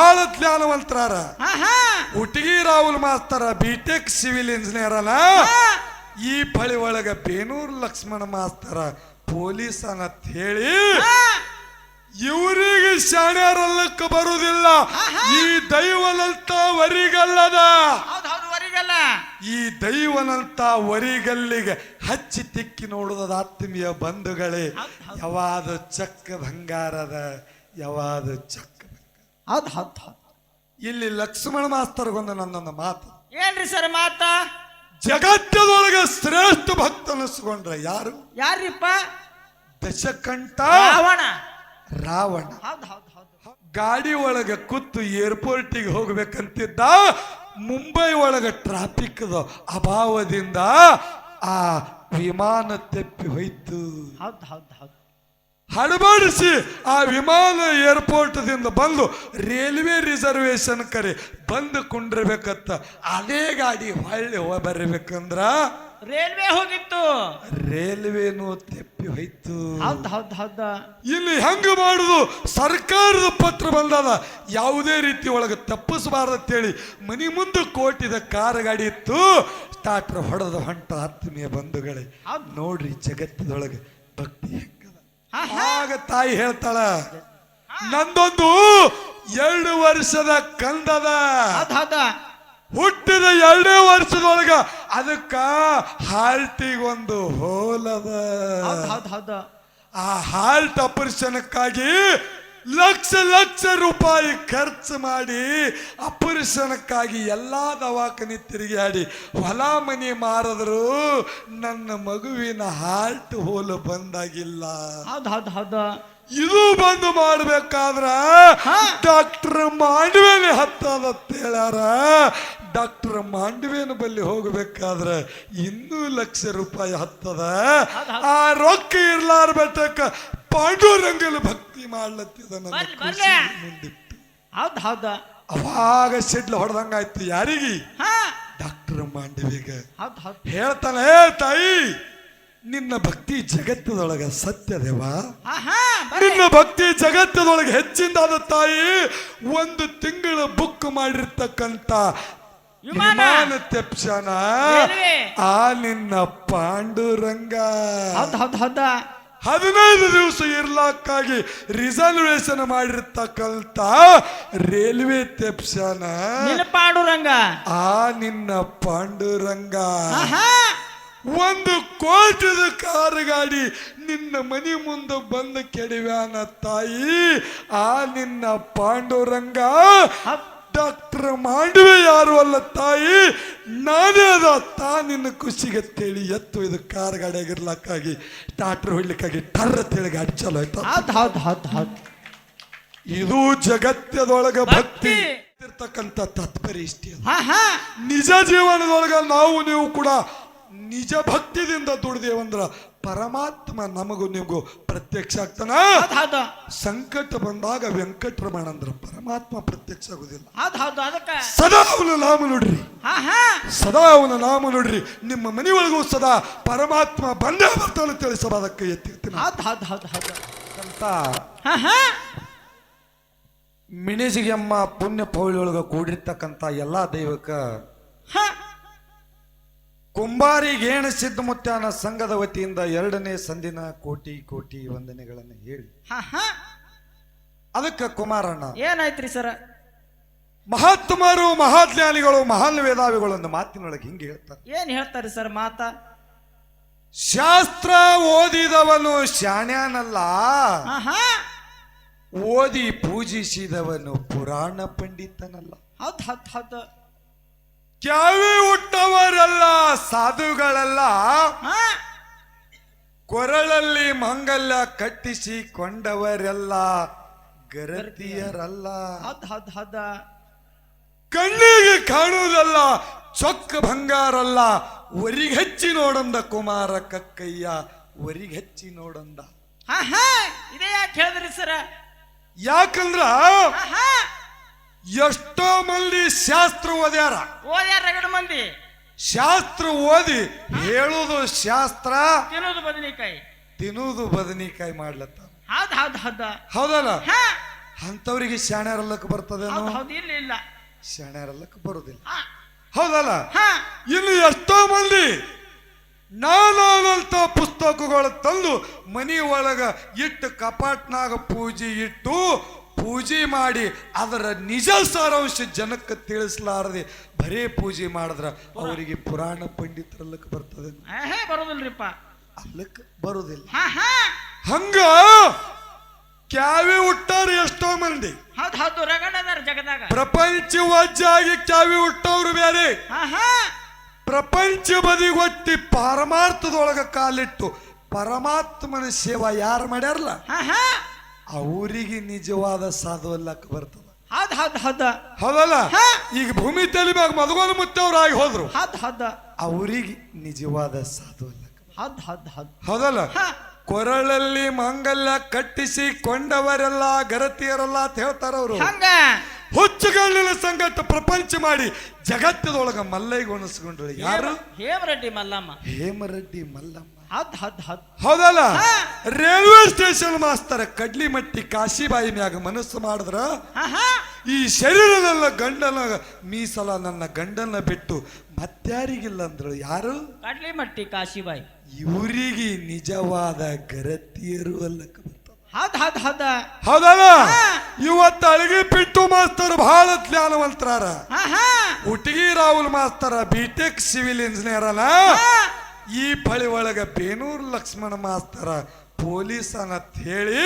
ಬಹಳ ಜ್ಞಾನವಂತರಾರ. ಹಾ ಉಟಗಿ ರಾಹುಲ್ ಮಾಸ್ತರ ಬಿಟೆಕ್ ಸಿವಿಲ್ ಇಂಜಿನಿಯರ್ ಅಲ್ಲ. ಈ ಫಳಿ ಒಳಗ ಬೇನೂರ್ ಲಕ್ಷ್ಮಣ ಮಾಸ್ತರ ಪೊಲೀಸ್ ಅನ್ನತ್ ಹೇಳಿ. ಇವರಿಗೆ ಶಾಣ್ಯಾರಲ್ಲಕ್ಕ ಬರುವುದಿಲ್ಲ. ಈ ದೈವನಂತ ವರಿಗಲ್ಲದ. ಈ ದೈವನಂತ ವರಿಗಲ್ಲಿಗೆ ಹಚ್ಚಿ ತಿಕ್ಕಿ ನೋಡುವುದ ಆತ್ಮೀಯ ಬಂಧುಗಳೇ ಯಾವಾದ ಚಕ್ಕ ಬಂಗಾರದ ಯಾವಾದ ಚಕ್ಕ ಹೌದ್ ಹೌದ್ ಇಲ್ಲಿ ಲಕ್ಷ್ಮಣ ಮಾಸ್ತರ್ಗೊಂದು ನನ್ನೊಂದು ಮಾತು. ಏನ್ರಿ ಸರ್ ಮಾತ? ಜಗತ್ತದೊಳಗೆ ಶ್ರೇಷ್ಠ ಭಕ್ತನಿಸ್ಕೊಂಡ್ರೆ ಯಾರು? ಯಾರಿಪ್ಪ ದಶಕಂಠ ರಾವಣ. ರಾವಣ. ಹೌದು ಹೌದ್ ಹೌದು. ಗಾಡಿ ಒಳಗೆ ಕೂತು ಏರ್ಪೋರ್ಟಿಗೆ ಹೋಗ್ಬೇಕಂತಿದ್ದ ಮುಂಬೈ ಒಳಗೆ ಟ್ರಾಫಿಕ್ ಅಭಾವದಿಂದ ಆ ವಿಮಾನ ತೆಪ್ಪಿ ಹೋಯ್ತು. ಹೌದು ಹೌದು ಹೌದ್. ಹಡಬಡಿಸಿ ಆ ವಿಮಾನ ಏರ್ಪೋರ್ಟ್ದಿಂದ ಬಂದು ರೈಲ್ವೆ ರಿಸರ್ವೇಶನ್ ಕರೆ ಬಂದು ಕುಂಡಿರ್ಬೇಕತ್ತ. ಅದೇ ಗಾಡಿ ಹೊಳ್ಳಿ ಹೋಗಿ ಬರ್ಬೇಕಂದ್ರ ರೈಲ್ವೆ ಹೋಗಿತ್ತು. ರೈಲ್ವೆನೂ ತೆಪ್ಪಿ ಹೋಯ್ತು. ಹೌದ್ ಹೌದ್ ಹೌದ್. ಇಲ್ಲಿ ಹೆಂಗ ಮಾಡುದು ಸರ್ಕಾರದ ಪತ್ರ ಬಂದದ. ಯಾವುದೇ ರೀತಿ ಒಳಗೆ ತಪ್ಪಿಸಬಾರ್ದಂತೇಳಿ ಮನಿ ಮುಂದೆ ಕೋಟಿದ ಕಾರ್ ಗಾಡಿ ಇತ್ತು. ಸ್ಟಾರ್ಟರ್ ಹೊಡೆದ ಹೊಂಟ ಆತ್ಮೀಯ ಬಂಧುಗಳೇ. ನೋಡ್ರಿ ಜಗತ್ತದೊಳಗೆ ಭಕ್ತಿ. ಆಗ ತಾಯಿ ಹೇಳ್ತಾಳ ನಂದೊಂದು ಎರಡು ವರ್ಷದ ಕಂದದ. ಹುಟ್ಟಿದ ಎರಡೇ ವರ್ಷದೊಳಗ ಅದಕ್ಕ ಹಾಲ್ಟಿಗೊಂದು ಹೋಲದ. ಆ ಹಾಲ್ಟ್ ಆಪರೇಷನ್ಕ್ಕಾಗಿ ಲಕ್ಷ ಲಕ್ಷ ರೂಪಾಯಿ ಖರ್ಚು ಮಾಡಿ ಅಪರಿಶನಕ್ಕಾಗಿ ಎಲ್ಲಾ ದವಾಖಾನೆ ತಿರುಗಾಡಿ ಹೊಲ ಮನೆ ಮಾರಿದ್ರು ನನ್ನ ಮಗುವಿನ ಹಾರ್ಟ್ ಹೋಲು ಬಂದಾಗಿಲ್ಲ. ಹೌದು ಹೌದು ಹೌದ್. ಇದು ಬಂದು ಮಾಡ್ಬೇಕಾದ್ರ. ಡಾಕ್ಟರ್ ಮಾಂಡವೇನೆ ಹತ್ತದ ಹೇಳ್ಯಾರ. ಡಾಕ್ಟರ್ ಮಾಂಡವೇನ ಬಲ್ಲಿ ಹೋಗ್ಬೇಕಾದ್ರೆ ಇನ್ನೂ ಲಕ್ಷ ರೂಪಾಯಿ ಹತ್ತದ. ಆ ರೊಕ್ಕ ಇರ್ಲಾರ ಬೆಟ್ಟಕ್ಕ ಪಾಂಡುರಂಗಲ್ ಭಕ್ತಿ ಮಾಡ್ಲತ್ತಿದ ನನ್ನ ಬರ್ಲಿ, ಖುಷಿ ಬರ್ಲಿ. ಮುಂದಿಟ್ಟು. ಹೌದ್ ಹೌದ. ಅವಾಗ ಸಿಡ್ಲು ಹೊಡೆದಂಗಾಯ್ತು ಯಾರಿಗೆ? ಹಾ. ಡಾಕ್ಟರ್ ಮಾಂಡವಿಗ. ಹೌದ್ ಹೌದ್. ಹೇಳ್ತಾನೆ "ಏ ತಾಯಿ ನಿನ್ನ ಭಕ್ತಿ ಜಗತ್ತದೊಳಗ ಸತ್ಯದೇವಾ? ಹಾ ಹಾ ಬರ್ರಿ. ನಿನ್ನ ಭಕ್ತಿ ಜಗತ್ತದೊಳಗೆ ಹೆಚ್ಚಿಂದಾದ ತಾಯಿ. ಒಂದು ತಿಂಗಳು ಬುಕ್ ಮಾಡಿರ್ತಕ್ಕಂತ ವಿಮಾನ. ವಿಮಾನ ತೆಪ್ಸನ ರೈಲ್ವೆ. ಆ ನಿನ್ನ ಪಾಂಡುರಂಗ. ಹೌದ್ ಹೌದ್ ಹೌದ್. ಹದಿನೈದು ದಿವಸ ಇರ್ಲಾಕ್ಕಾಗಿ ರಿಸರ್ವೇಶನ್ ಮಾಡಿರ್ತಕ್ಕಂತ ರೈಲ್ವೆ ತೆಪ್ಸನ ಪಾಂಡುರಂಗ ಆ ನಿನ್ನ ಪಾಂಡುರಂಗ. ಒಂದು ಕೋಟದ ಕಾರು ಗಾಡಿ ನಿನ್ನ ಮನೆ ಮುಂದೆ ಬಂದು ಕೆಡವ್ಯಾನ ತಾಯಿ ಆ ನಿನ್ನ ಪಾಂಡುರಂಗ. ಡಾಕ್ಟರ್ ಮಾಡುವೆ ಯಾರು ಅಲ್ಲ ತಾಯಿ? ನಾನೇ ಅದ. ತಾ ನಿನ್ನ ಖುಷಿಗೆ ತೇಳಿ ಎತ್ತು. ಇದು ಕಾರ್ ಗಾಡಿಯಾಗಿರ್ಲಕ್ಕಾಗಿ ಡಾಕ್ಟರ್ ಹೊಡ್ಲಿಕ್ಕಾಗಿ ಟರ್ರ ತೇಳಿ ಗಾಡಿ ಚಲೋ ಆಯ್ತು. ಹೌದ್ ಹೌದ್ ಹೌದ್ ಹೌದ್ ಇದು ಜಗತ್ತದೊಳಗ ಭಕ್ತಿ. ಇರ್ತಕ್ಕಂಥ ತಾತ್ಪರ್ಯ ಇಷ್ಟೇ ಹಾ ಹಾ. ನಿಜ ಜೀವನದೊಳಗ ನಾವು ನೀವು ಕೂಡ ನಿಜ ಭಕ್ತಿದಿಂದ ದುಡಿದೇವಂದ್ರ ಪರಮಾತ್ಮ ನಮಗೂ ನಿಮಗೂ ಪ್ರತ್ಯಕ್ಷ ಆಗ್ತಾನ? ಸಂಕಟ ಬಂದಾಗ ವೆಂಕಟರಮಣ ಅಂದ್ರ ಪರಮಾತ್ಮ ಪ್ರತ್ಯಕ್ಷ ಆಗುದಿಲ್ಲ. ಅದಕ್ಕ. ಸದಾ ಅವನ ನಾಮ ನೋಡ್ರಿ. ಹಾ ಹಾ. ಸದಾ ಅವನ ನಾಮ ನೋಡ್ರಿ. ನಿಮ್ಮ ಮನೆಯೊಳಗೂ ಸದಾ ಪರಮಾತ್ಮ ಬಂದೇ ಬರ್ತಾನೆ ತಿಳಿಸಬಾದಕ್ಕೆ ಎತ್ತಿರ್ತೀನಿ. ಹೌದ್ ಹೌದ್ ಹೌದ್ ಅಂತ ಮಿಣಿಸಿಗೆಮ್ಮ ಪುಣ್ಯ ಪೌಳಿಯೊಳಗ ಕೂಡಿರ್ತಕ್ಕಂಥ ಎಲ್ಲಾ ದೈವಕ್ಕ ಕುಂಬಾರಿ ಗೇಣ ಸಿದ್ಧಮುತ್ಯಾನ ಸಂಘದ ವತಿಯಿಂದ ಎರಡನೇ ಸಂದಿನ ಕೋಟಿ ಕೋಟಿ ವಂದನೆಗಳನ್ನು ಹೇಳಿ. ಅದಕ್ಕೆ ಕುಮಾರಣ್ಣ. ಏನಾಯ್ತ್ರಿ ಸರ? ಮಹಾತ್ಮರು ಮಹಾಜ್ಞಾನಿಗಳು ಮಹಾನ್ ವೇದಾವಿಗಳು ಒಂದು ಮಾತಿನೊಳಗೆ ಹಿಂಗೆ ಹೇಳ್ತಾರೆ. ಏನ್ ಹೇಳ್ತಾರೆ ಸರ್ ಮಾತ? ಶಾಸ್ತ್ರ ಓದಿದವನು ಶಾಣ್ಯಾನಲ್ಲ. ಓದಿ ಪೂಜಿಸಿದವನು ಪುರಾಣ ಪಂಡಿತನಲ್ಲ. ಹೌದ್ ಹತ್ ಹೌದ್. ಕ್ಯಾವಿ ಹುಟ್ಟವರಲ್ಲ ಸಾಧುಗಳಲ್ಲ ಹಾ. ಕೊರಳಲ್ಲಿ ಮಂಗಲ್ಯ ಕಟ್ಟಿಸಿ ಕೊಂಡವರೆಲ್ಲ ಗರತಿಯರಲ್ಲ. ಕಣ್ಣಿಗೆ ಕಾಣುವುದಲ್ಲ ಚೊಕ್ಕ ಬಂಗಾರಲ್ಲ. ಒರಿಗೆಚ್ಚಿ ನೋಡಂದ ಕುಮಾರ ಕಕ್ಕಯ್ಯ ಒರಿಗೆಚ್ಚಿ ನೋಡಂದ. ಇದೇ ಯಾಕೆ ಹೇಳಿದ್ರಿ ಸರ? ಯಾಕಂದ್ರ ಎಷ್ಟೋ ಮಂದಿ ಶಾಸ್ತ್ರ ಓದ್ಯಾರ. ಓದ್ಯಾರ ರಗಡ ಮಂದಿ? ಶಾಸ್ತ್ರ ಓದಿ ಹೇಳುದು ಶಾಸ್ತ್ರ ತಿನ್ನುದು ಬದನೆಕಾಯಿ. ತಿನ್ನುದು ಬದನಿಕಾಯಿ ಮಾಡ್ಲತ್ತ. ಹೌದ್ ಹೌದ್ ಹೌದ. ಹೌದಲ್ಲ? ಹಾ. ಅಂಥವ್ರಿಗೆ ಶಾಣ್ಯಾರಲ್ಲಕ್ಕೆ ಬರ್ತದೆ ಹೌದು ಹೌದ್ ಇಲ್ಲ ಇಲ್ಲ. ಶಾಣ್ಯಾರಲ್ಲಕ್ಕೆ ಬರುದಿಲ್ಲ. ಹಾ. ಹೌದಲ್ಲ? ಹಾ. ಇನ್ನು ಎಷ್ಟೋ ಮಂದಿ ನಾನಾದಂತ ಪುಸ್ತಕಗಳು ತಂದು ಮನಿ ಒಳಗ ಇಟ್ಟು ಕಪಾಟ್ನಾಗ ಪೂಜೆ ಇಟ್ಟು ಪೂಜೆ ಮಾಡಿ ಅದರ ನಿಜ ಸಾರಾಂಶ ಜನಕ್ಕೆ ತಿಳಿಸ್ಲಾರದೆ ಬರೇ ಪೂಜೆ ಮಾಡಿದ್ರ ಅವರಿಗೆ ಪುರಾಣ ಪಂಡಿತರಲ್ಲಕ್ಕೆ ಬರ್ತದೆ. ಬರೋದಿಲ್ರಿಪ್ಪ. ಅಲ್ಲಕ್ಕೆ ಬರೋದಿಲ್ಲ. ಹಂಗ ಕ್ಯಾವಿ ಹುಟ್ಟಾರ ಎಷ್ಟೋ ಮಂದಿ. ಜಗದಾಗ. ಪ್ರಪಂಚ ವಜ್ಜಾಗಿ ಕ್ಯಾವಿ ಹುಟ್ಟವ್ರು ಬೇರೆ. ಪ್ರಪಂಚ ಬದಿಗೊತ್ತಿ ಪಾರಮಾರ್ಥದೊಳಗ ಕಾಲಿಟ್ಟು ಪರಮಾತ್ಮನ ಸೇವಾ ಯಾರು ಮಾಡ್ಯಾರಲ್ಲ ಅವರಿಗೆ ನಿಜವಾದ ಸಾಧು ಅಲ್ಲಕ್ಕೆ ಬರ್ತದ. ಹೌದು ಹೌದು ಹೌದು. ಹೌದಲ್ಲ? ಹಾ. ಈಗ ಭೂಮಿ ತಲೆ ಮ್ಯಾಗ ಮದಗೋಲು ಮುತ್ತವ್ರಾಗಿ ಹೋದ್ರು. ಹೌದು ಆ ಅವರಿಗೆ ನಿಜವಾದ ಸಾಧು ಅಲ್ಲಕ್ಕೆ ಹದ ಹೌದು ಹೌದು. ಹೌದಲ್ಲ? ಹಾ. ಕೊರಳಲ್ಲಿ ಮಂಗಲ್ಯ ಕಟ್ಟಿಸಿ ಕೊಂಡವರೆಲ್ಲ ಗರತಿಯರೆಲ್ಲ ಅಂತ ಹೇಳ್ತಾರ ಅವರು. ಹಂಗ. ಸಂಗತ ಪ್ರಪಂಚ ಮಾಡಿ ಜಗತ್ತದೊಳಗ ಮಲ್ಲೈಗೊಣಿಸ್ಕೊಂಡ್ರು ಯಾರು? ಹೇಮರೆಡ್ಡಿ ಮಲ್ಲಮ್ಮ. ಹೇಮರೆಡ್ಡಿ ಮಲ್ಲಮ್ಮ. ಹೌದು ಹದ್ ಹದ್. ಹೌದಲ್ಲ. ರೈಲ್ವೆ ಸ್ಟೇಷನ್ ಮಾಸ್ತರ ಕಡ್ಲಿ ಮಟ್ಟಿ ಕಾಶಿಬಾಯಿ ಮ್ಯಾಗ ಮನಸ್ಸು ಮಾಡಿದ್ರ ಈ ಶರೀರದಲ್ಲ ನನ್ನ ಗಂಡನ ಮೀಸಲ ನನ್ನ ಗಂಡನ ಬಿಟ್ಟು ಮತ್ಯಾರಿಗಿಲ್ಲ ಅಂದ್ರು ಯಾರು? ಕಡ್ಲಿ ಮಟ್ಟಿ ಕಾಶಿಬಾಯಿ. ಇವರಿಗೆ ನಿಜವಾದ ಗರತಿಯರು ಅಲ್ಲ ಹದ ಹದ ಹದ ಹೌದು. ಹೌದಲ್ಲ? ಹಾ. ಇವತ್ತು ಅಳಿಗೆ ಪಿಟ್ಟು ಮಾಸ್ತರ್ ಬಹಳ ಜ್ಞಾನವಂತರಾರ. ಉಟಗಿ ರಾಹುಲ್ ಮಾಸ್ತರ ಬಿಟೆಕ್ ಸಿವಿಲ್ ಇಂಜಿನಿಯರ್ ಅಲ್ಲ. ಹಾ. ಈ ಪಳಿ ಒಳಗ ಬೇನೂರು ಲಕ್ಷ್ಮಣ ಮಾಸ್ತರ ಪೊಲೀಸ್ ಅನ್ನತ್ ಹೇಳಿ.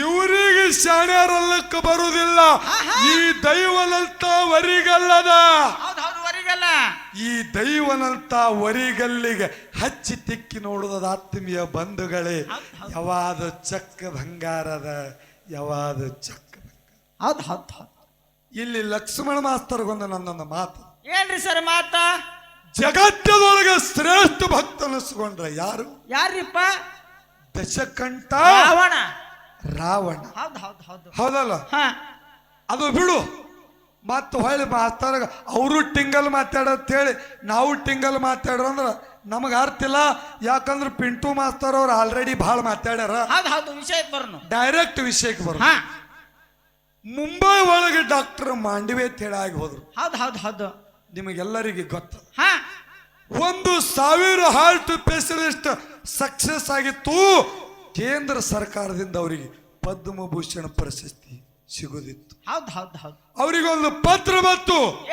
ಇವರಿಗೆ ಶಾಣ್ಯಾರಲ್ಲಕ್ಕೆ ಬರುವುದಿಲ್ಲ. ಈ ದೈವನಂತ ವರಿಗಲ್ಲದ. ಈ ದೈವನಂತ ವರಿಗಲ್ಲಿಗೆ ಹಚ್ಚಿ ತಿಕ್ಕಿ ನೋಡುದ ಆತ್ಮೀಯ ಬಂಧುಗಳೇ. ಯಾವಾದ ಚಕ್ಕ ಬಂಗಾರದ ಯಾವಾದ ಚಕ್ಕ ಇಲ್ಲಿ ಲಕ್ಷ್ಮಣ ಮಾಸ್ತರ್ಗೊಂದು ನನ್ನೊಂದು ಮಾತು. ಏನ್ರಿ ಸರ್ ಮಾತ? ಜಗತ್ತದೊಳಗೆ ಶ್ರೇಷ್ಠ ಭಕ್ತ ಅನಿಸ್ಕೊಂಡ್ರೆ ಯಾರು? ಯಾರಿಪ್ಪ ದಶಕಂಠ ರಾವಣ. ರಾವಣ. ಹೌದು ಹೌದು ಹೌದು. ಹೌದಲ್ಲ? ಹಾ. ಅದು ಬಿಡು. ಮತ್ತು ಹೊಳ್ಳಿ ಮಾಸ್ತಾರ ಅವರು ಟಿಂಗಲ್ ಮಾತಾಡತ್ ಹೇಳಿ ನಾವು ಟಿಂಗಲ್ ಮಾತಾಡ್ರ ಅಂದ್ರೆ ನಮಗೆ ಅರ್ಥ ಇಲ್ಲ. ಯಾಕಂದ್ರೆ ಪಿಂಟು ಮಾಸ್ತರ್ ಅವ್ರು ಆಲ್ರೆಡಿ ಭಾಳ ಮಾತಾಡ್ಯಾರ. ಹೌದು ಹೌದು ವಿಷಯಕ್ಕೆ ಡೈರೆಕ್ಟ್ ವಿಷಯಕ್ಕೆ ಬರು ಹಾ. ಮುಂಬೈ ಒಳಗೆ ಡಾಕ್ಟರ್ ಮಾಂಡವೇ ತೇಳಾಗಿ ಹೋದ್ರು. ಹೌದು ಹೌದು ಹೌದು. ನಿಮಗೆಲ್ಲರಿಗೆ ಗೊತ್ತು. ಹಾ. ಒಂದು ಸಾವಿರ ಹಾರ್ಟ್ ಸ್ಪೆಷಲಿಸ್ಟ್ ಸಕ್ಸಸ್ ಆಗಿತ್ತು? ಕೇಂದ್ರ ಸರ್ಕಾರದಿಂದ ಅವರಿಗೆ ಪದ್ಮಭೂಷಣ ಪ್ರಶಸ್ತಿ ಸಿಗೋದಿತ್ತು. ಹೌದು ಹೌದು ಹೌದು. ಅವರಿಗೊಂದು ಪತ್ರ ಬಂತು.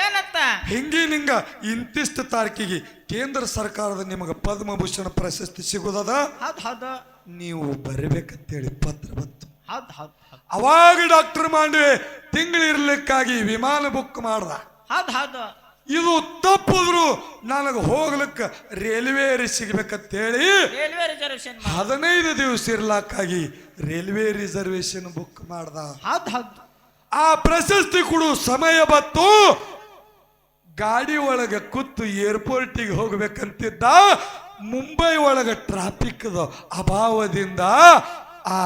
ಹಿಂಗಿ ನಿಂಗ ಇಂತಿಷ್ಟು ತಾರೀಕಿಗೆ ಕೇಂದ್ರ ಸರ್ಕಾರದ ನಿಮಗೆ ಪದ್ಮಭೂಷಣ ಪ್ರಶಸ್ತಿ ಸಿಗೋದದ? ಹೌದು ಹೌದು. ನೀವು ಬರಬೇಕಂತೇಳಿ ಪತ್ರ ಬಂತು. ಹೌದು ಹೌದು ಹೌದು. ಅವಾಗ ಡಾಕ್ಟರ್ ಮಾಂಡವೆ ತಿಂಗಳಿರ್ಲಿಕ್ಕಾಗಿ ವಿಮಾನ ಬುಕ್ ಮಾಡ್ದ. ಹೌದು ಹೌದು. ಇದು ತಪ್ಪಿದ್ರು ನನಗೆ ಹೋಗ್ಲಿಕ್ಕೆ ರೈಲ್ವೆ ಸಿಗ್ಬೇಕಂತೇಳಿ ರೈಲ್ವೆ ರಿಸರ್ವೇಶನ್ ಹದಿನೈದು ದಿವಸ ಇರ್ಲಾಕಾಗಿ ರೈಲ್ವೆ ರಿಸರ್ವೇಶನ್ ಬುಕ್ ಮಾಡ್ದ. ಹೌದು ಹೌದು. ಆ ಪ್ರಶಸ್ತಿ ಕೊಡು ಸಮಯ ಬತ್ತು ಗಾಡಿ ಒಳಗೆ ಕೂತು ಏರ್ಪೋರ್ಟಿಗೆ ಹೋಗ್ಬೇಕಂತಿದ್ದ ಮುಂಬೈ ಒಳಗೆ ಟ್ರಾಫಿಕ್ ಅಭಾವದಿಂದ ಆ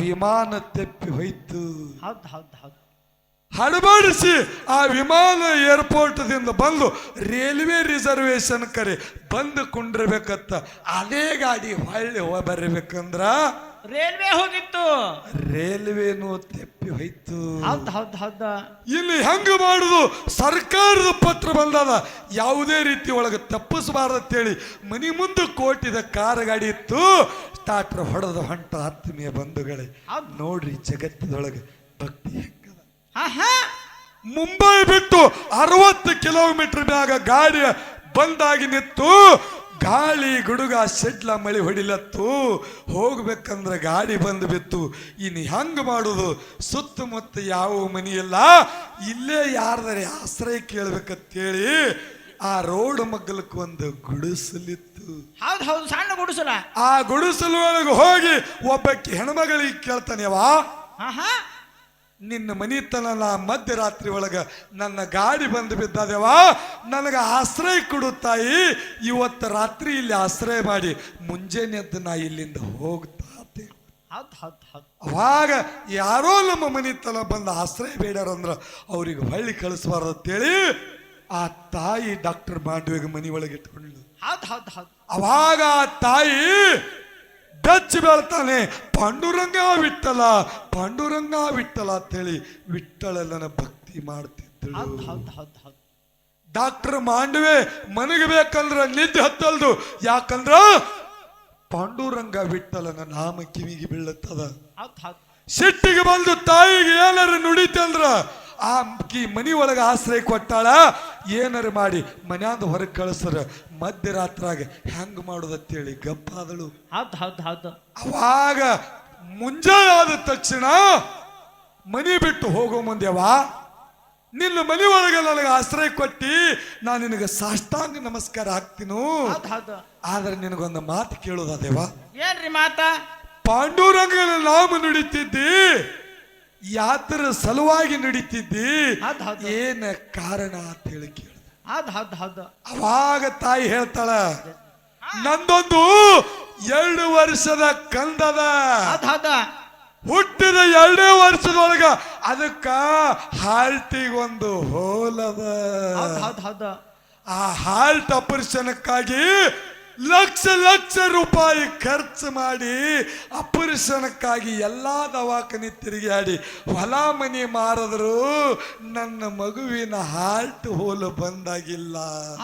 ವಿಮಾನ ತಪ್ಪಿ ಹೋಯ್ತು. ಹೌದು ಹೌದು ಹೌದು. ಹಡಬಡಿಸಿ ಆ ವಿಮಾನ ಏರ್ಪೋರ್ಟ್ದಿಂದ ಬಂದು ರೈಲ್ವೆ ರಿಸರ್ವೇಶನ್ ಕರೆ ಬಂದು ಕುಂಡಿರ್ಬೇಕತ್ತ. ಅದೇ ಗಾಡಿ ಹೊಳ್ಳಿ ಹೋಗಿ ಬರ್ಬೇಕಂದ್ರ? ರೈಲ್ವೆ ಹೋಗಿತ್ತು. ರೈಲ್ವೆನೂ ತೆಪ್ಪಿ ಹೋಯ್ತು. ಹೌದು ಹೌದು ಹೌದು. ಇಲ್ಲಿ ಹೆಂಗ ಮಾಡುದು? ಸರ್ಕಾರದ ಪತ್ರ ಬಂದದ. ಯಾವುದೇ ರೀತಿ ಒಳಗೆ ತಪ್ಪಿಸಬಾರ್ದಂತೇಳಿ ಮನಿ ಮುಂದೆ ಕೋಟಿದ ಕಾರ್ ಗಾಡಿ ಇತ್ತು. ಸ್ಟಾರ್ಟರ್ ಹೊಡೆದ ಹೊಂಟ ಆತ್ಮೀಯ ಬಂಧುಗಳೇ. ನೋಡ್ರಿ ಜಗತ್ತದೊಳಗೆ ಭಕ್ತಿ ಹೆಂಗದ ಹಾ ಹಾ ಮುಂಬೈ ಬಿಟ್ಟು ಅರವತ್ತು ಕಿಲೋಮೀಟರ್ ಮ್ಯಾಗ ಗಾಡಿ ಬಂದಾಗಿ ನಿತ್ತು ಗಾಳಿ ಗುಡುಗ ಸೆಡ್ಲ ಮಳಿ ಹೊಡಿಲತ್ತು. ಹೋಗ್ಬೇಕಂದ್ರೆ ಗಾಡಿ ಬಂದು ಬಿತ್ತು. ಇನ್ನು ಹೆಂಗ್ ಮಾಡುದು? ಸುತ್ತಮುತ್ತ ಯಾವ ಮನೆಯಿಲ್ಲ ಇಲ್ಲ. ಯಾರ್ದರೆ ಆಶ್ರಯ ಕೇಳ್ಬೇಕಂತೇಳಿ ಆ ರೋಡ್ ಮಗ್ಗಲಕ್ಕೆ ಒಂದು ಗುಡಿಸಲಿತ್ತು. ಹೌದು ಹೌದು ಸಣ್ಣ ಗುಡಿಸಲ. ಆ ಗುಡಿಸಲು ಒಳಗೆ ಹೋಗಿ ಒಬ್ಬಕ್ಕೆ ಹೆಣ್ಮಗಳಿಗೆ ಕೇಳ್ತಾನೆ ನಿನ್ನ ಮನಿತನ ನಾ ಮಧ್ಯರಾತ್ರಿ ಒಳಗ ನನ್ನ ಗಾಡಿ ಬಂದು ಬಿದ್ದದೆವಾ? ನನಗೆ ಆಶ್ರಯ ಕೊಡು ತಾಯಿ. ಇವತ್ತು ರಾತ್ರಿ ಇಲ್ಲಿ ಆಶ್ರಯ ಮಾಡಿ. ಮುಂಜಾನೆ ಎದ್ದು ನಾ ಇಲ್ಲಿಂದ ಹೋಗ್ತಾ ಅವಾಗ ಯಾರೋ ನಮ್ಮ ಮನಿತನ ಬಂದು ಆಶ್ರಯ ಬೇಡಾರಂದ್ರ ಅವ್ರಿಗೆ ಹೊಳ್ಳಿ ಕಳಿಸಬಾರ್ದು ಅಂತೇಳಿ ಆ ತಾಯಿ ಡಾಕ್ಟರ್ ಮಾಂಡವಿಗೆ ಮನಿ ಒಳಗೆ ಇಟ್ಕೊಂಡು ಹೌದು ಹೌದು ಹೌದು. ಅವಾಗ ಆ ತಾಯಿ ಬೆಚ್ಚ ಬೆಳ್ತಾನೆ ಪಾಂಡುರಂಗ ವಿಠಲ ಪಾಂಡುರಂಗ ವಿಠಲ ಅಂತೇಳಿ ವಿಠಲನ ಭಕ್ತಿ ಮಾಡ್ತಿದ್ದಳು. ಡಾಕ್ಟರ್ ಮಾಂಡವೆ ಮನೆಗೆ ಬೇಕಂದ್ರ ನಿದ್ದೆ ಹತ್ತಲ್ದು. ಯಾಕಂದ್ರ ಪಾಂಡುರಂಗ ವಿಠಲನ ನಾಮ ಕಿವಿಗೆ ಬೀಳುತ್ತದ. ಸಿಟ್ಟಿಗೆ ಬಂದು ತಾಯಿಗೆ ಏನಾರ ನುಡಿತಂದ್ರ ಆ ಮನಿ ಒಳಗ ಆಶ್ರಯ ಕೊಟ್ಟಾಳ ಏನಾರ ಮಾಡಿ ಮನ್ಯಾಂದ ಹೊರಗೆ ಕಳಿಸ್ರ. ಮಧ್ಯರಾತ್ರಾಗ ಹೆಂಗ್ ಮಾಡೋದತ್ತೇಳಿ? ಗಪ್ಪಾದಳು. ಹೌದು ಹೌದು ಹೌದು. ಅವಾಗ ಮುಂಜಾನೆ ಆದ ತಕ್ಷಣ ಮನಿ ಬಿಟ್ಟು ಹೋಗೋ ಮುಂದೆವಾ ನಿನ್ನ ಮನಿ ಒಳಗೆ ನನಗೆ ಆಶ್ರಯ ಕೊಟ್ಟಿ ನಾನು ನಿನಗೆ ಸಾಷ್ಟಾಂಗ ನಮಸ್ಕಾರ ಹಾಕ್ತೀನು. ಹೌದು ಹೌದು. ಆದ್ರೆ ನಿನಗೊಂದು ಮಾತು ಕೇಳೋದದೇವಾ ಏನ್ರಿ ಮಾತ? ಪಾಂಡುರಂಗನ ನಾಮ ನುಡಿತಿದ್ದಿ ಯಾತ್ರ ಸಲುವಾಗಿ ನಡೀತಿದ್ದಿ. ಹೌದು ಹೌದು. ಏನ ಕಾರಣ ಅಂತ ಹೇಳಿ ಕೇಳಿದ ಹೌದ್ ಹೌದ್ ಹೌದ್. ಅವಾಗ ತಾಯಿ ಹೇಳ್ತಾಳ ನಂದೊಂದು ಎರಡು ವರ್ಷದ ಕಂದದ. ಅದ ಹೌದ್. ಹುಟ್ಟಿದ ಎರಡೇ ವರ್ಷದೊಳಗ ಅದಕ್ಕ ಹಾಲ್ಟಿಗೊಂದು ಹೋಲದ. ಹೌದ್ ಹೌದ್ ಹೌದ್. ಆ ಹಾಲ್ಟ್ ಆಪರೇಷನ್ಕ್ಕಾಗಿ ಲಕ್ಷ ಲಕ್ಷ ರೂಪಾಯಿ ಖರ್ಚು ಮಾಡಿ ಅಪರಿಶನಕ್ಕಾಗಿ ಎಲ್ಲಾ ದವಾಖಾನೆ ತಿರುಗಾಡಿ ಹೊಲ ಮನೆ ಮಾರಿದ್ರು ನನ್ನ ಮಗುವಿನ ಹಾರ್ಟ್ ಹೋಲು ಬಂದಾಗಿಲ್ಲ.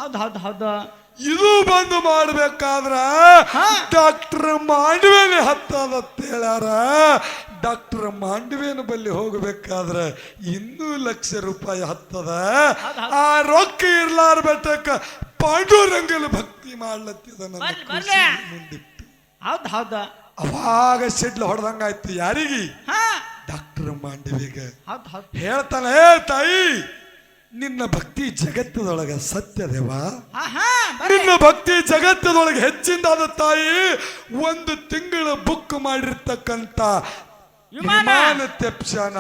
ಅದ ಹದ ಹೌದ್. ಇದು ಬಂದು ಮಾಡ್ಬೇಕಾದ್ರ. ಡಾಕ್ಟರ್ ಮಾಂಡವೇನೆ ಹತ್ತದ ಹೇಳ್ಯಾರ. ಡಾಕ್ಟರ್ ಮಾಂಡವೇನ ಬಲ್ಲಿ ಹೋಗ್ಬೇಕಾದ್ರ ಇನ್ನೂ ಲಕ್ಷ ರೂಪಾಯಿ ಹತ್ತದ. ಆ ರೊಕ್ಕ ಇರ್ಲಾರ ಬೆಟ್ಟಕ್ಕ ಪಾಂಡುರಂಗಲ್ ಭಕ್ತಿ ಮಾಡ್ಲತ್ತಿದ ಮುಂದಿಟ್ಟು. ಹೌದ್ ಹೌದ್. ಅವಾಗ ಸಿಡ್ಲು ಹೊಡೆದಂಗಾಯ್ತು ಯಾರಿಗೆ? ಡಾಕ್ಟರ್ ಮಾಂಡವಿಗ. ಹೇಳ್ತಾನೆ ಹೇಳ್ತಾಯಿ ತಾಯಿ ನಿನ್ನ ಭಕ್ತಿ ಜಗತ್ತದೊಳಗ ಸತ್ಯದೇವಾ? ಹಾ ಹಾ ನಿನ್ನ ಭಕ್ತಿ ಜಗತ್ತದೊಳಗೆ ಹೆಚ್ಚಿಂದಾದ ತಾಯಿ ಒಂದು ತಿಂಗಳ ಬುಕ್ ಮಾಡಿರ್ತಕ್ಕಂತ ವಿಮಾನ. ತೆಪ್ಸನ?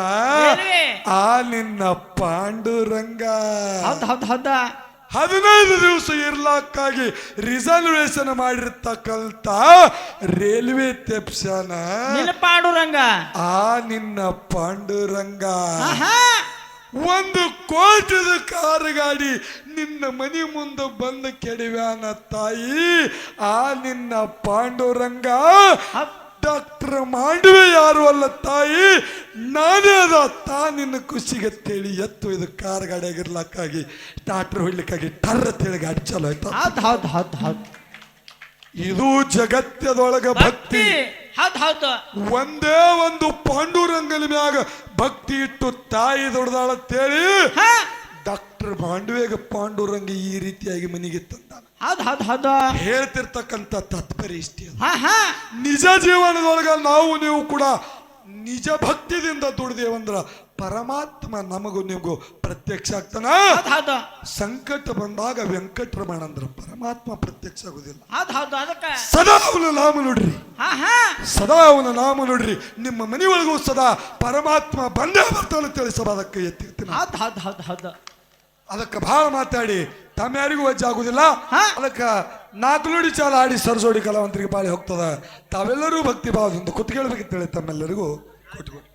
ಆ ನಿನ್ನ ಪಾಂಡುರಂಗ. ಹೌದ್ ಹೌದ್ ಹೌದ್. ಹದಿನೈದು ದಿವಸ ಇರ್ಲಕ್ಕಾಗಿ ರಿಸರ್ವೇಶನ್ ಮಾಡಿರ್ತಕ್ಕಂತ ರೈಲ್ವೆ ತೆಪ್ಸನ? ಪಾಂಡುರಂಗ. ಆ ನಿನ್ನ ಪಾಂಡುರಂಗ. ಒಂದು ಕೋಟದ ಕಾರು ಗಾಡಿ ನಿನ್ನ ಮನೆ ಮುಂದೆ ಬಂದು ಕೆಡವ್ಯಾನ ತಾಯಿ, ಆ ನಿನ್ನ ಪಾಂಡುರಂಗ ಡಾಕ್ಟರ್ ಮಾಡುವೆ ಯಾರು ಅಲ್ಲ ತಾಯಿ, ನಾನೇ ಅದ ತಾ ನಿನ್ನ ಖುಷಿಗೆ ತೇಳಿ ಎತ್ತು ಇದು ಕಾರ್ ಗಾಡಿ ಆಗಿರ್ಲಕ್ಕಾಗಿ, ಡಾಕ್ಟರ್ ಹೊಡ್ಲಿಕ್ಕಾಗಿ ಟರ್ರ ತೇಳಿ ಗಾಡಿ ಚಲೋ ಆಯ್ತು. ಹೌದು ಹೌದು ಹೌದು ಹೌದ್. ಇದು ಜಗತ್ತದೊಳಗ ಭಕ್ತಿ. ಹೌದು ಹೌದ್. ಒಂದೇ ಒಂದು ಪಾಂಡುರಂಗನ ಮ್ಯಾಗ ಭಕ್ತಿ ಇಟ್ಟು ತಾಯಿ ದೊಡ್ಡದಾಳತ್ತೇಳಿ ಹಾ. ಡಾಕ್ಟರ್ ಪಾಂಡುವೇಗ ಪಾಂಡುರಂಗ ಈ ರೀತಿಯಾಗಿ ಮನೆಗೆ ತಂದಾನ. ಹೌದು ಹೌದು ಹೌದ್. ಹೇಳ್ತಿರ್ತಕ್ಕಂಥ ತಾತ್ಪರ್ಯ ಇಷ್ಟೇ ನಿಜ ಜೀವನದೊಳಗ ನಾವು ನೀವು ಕೂಡ ನಿಜ ಭಕ್ತಿದಿಂದ ದುಡ್ದೇವಂದ್ರ ಪರಮಾತ್ಮ ನಮಗೂ ನಿಮಗೂ ಪ್ರತ್ಯಕ್ಷ ಆಗ್ತಾನ? ಸಂಕಟ ಬಂದಾಗ ವೆಂಕಟರಮಣ ಅಂದ್ರ ಪರಮಾತ್ಮ ಪ್ರತ್ಯಕ್ಷ ಆಗುದಿಲ್ಲ. ಸದಾ ಅವನ ನಾಮ ನೋಡ್ರಿ. ಸದಾ ಅವನ ನಾಮ ನೋಡ್ರಿ. ನಿಮ್ಮ ಮನೆಯೊಳಗೂ ಸದಾ ಪರಮಾತ್ಮ ಬಂದೇ ಬರ್ತಾನೆ ತಿಳಿಸಬ ಅದಕ್ಕೆ ಎತ್ತಿರ್ತೀನಿ. ಅದಕ್ಕೆ ಬಹಳ ಮಾತಾಡಿ ತಮ್ಮ ಯಾರಿಗೂ ವಜ್ಜೆ ಆಗುದಿಲ್ಲ. ಅದಕ್ಕೆ ನಾಲ್ಕು ನುಡಿ ಚಾಲ ಆಡಿ ಸರಸೋಡಿ ಕಲಾವಂತರಿಗೆ ಬಾಳಿ ಹೋಗ್ತದ. ತಾವೆಲ್ಲರೂ ಭಕ್ತಿ ಭಾವದಿಂದ ಕುತ್ಕೇಳ್ಬೇಕಿತ್ತೇಳಿ ತಮ್ಮೆಲ್ಲರಿಗೂ. ಕೊಟ್ಕೊಡಿ